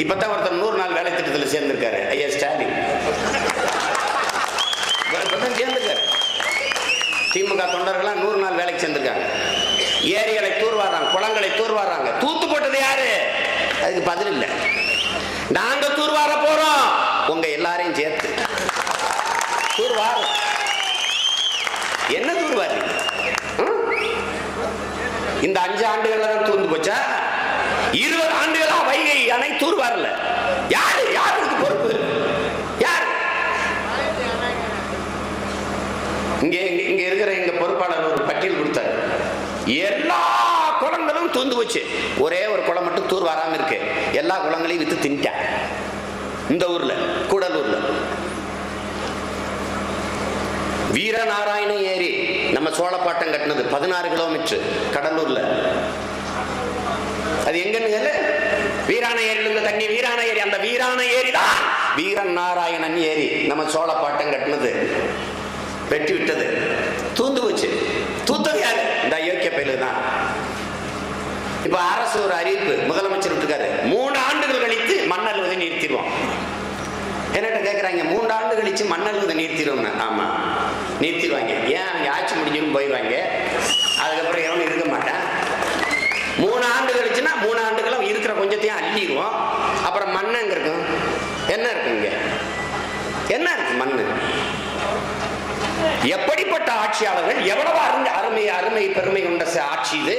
இப்பதான் ஒருத்தர் நூறு நாள் வேலை திட்டத்தில் சேர்ந்திருக்காரு. ஐயா ஸ்டாலின். இப்பதான் சேர்ந்திருக்காரு. திமுக தொண்டர்கள்லாம் நூறு நாள் வேலைக்கு சேர்ந்திருக்காங்க. ஏரிகளை தூர்வாடுறாங்க குளங்களை தூர்வாடுறாங்க தூத்து போட்டது யாரு? அதுக்கு பதில் இல்லை. நாங்க தூர்வார போறோம். உங்க எல்லாரையும் சேர்த்து. தூர்வார. என்ன தூர்வாரு? இந்த அஞ்சு ஆண்டுகள்ல தான் தூர்ந்து போச்சா? இருபது ஆண்டுகள் தூர் வரல. யாரு யாருக்கு பொறுப்பு? யார்? இங்க இங்க இருக்கிற எங்க பொறுப்பாளர் ஒரு பட்டியல் கொடுத்தாரு. எல்லா குளங்களும் தூந்து போச்சு. ஒரே ஒரு குளம் மட்டும் தூர் வராம இருக்கு. எல்லா குளங்களையும் வித்து தின்ட்டான் இந்த ஊர்ல கூடலூர்ல. வீரநாராயண ஏரி நம்ம சோழப்பாட்டம் கட்டினது பதினாறு கிலோமீட்டர் கடலூர்ல. அது எங்கன்னு வீராண ஏரியில தண்ணி வீராண ஏரி அந்த வீராண ஏரி தான் வீரன் நாராயணன் ஏரி நம்ம சோழப்பாட்டம் கட்டினது வெட்டி விட்டது தூந்து போச்சு தூத்தது யாரு? இந்த அயோக்கிய பயிலு தான். இப்ப அரசு ஒரு அறிவிப்பு முதலமைச்சர் விட்டுருக்காரு. மூணு ஆண்டுகள் கழித்து மண் அழுவதை நிறுத்திடுவோம் என்னட்ட கேட்குறாங்க மூன்று ஆண்டு கழிச்சு மண் அழுவதை நிறுத்திடுவோம்னு ஆமா. நிறுத்திடுவாங்க ஏன்? அவங்க ஆட்சி முடிஞ்சுன்னு போயிடுவாங்க. அதுக்கப்புறம் எவனும் இருக்க மூணு ஆண்டு கழிச்சுன்னா மூணு ஆண்டுகளும் இருக்கிற கொஞ்சத்தையும் அள்ளிடுவோம். அப்புறம் மண் எங்க இருக்கும் என்ன இருக்கு இங்க? என்ன இருக்கு மண்ணு? எப்படிப்பட்ட ஆட்சியாளர்கள்? எவ்வளவு அருமை அருமை அருமை பெருமை கொண்ட ஆட்சி இது?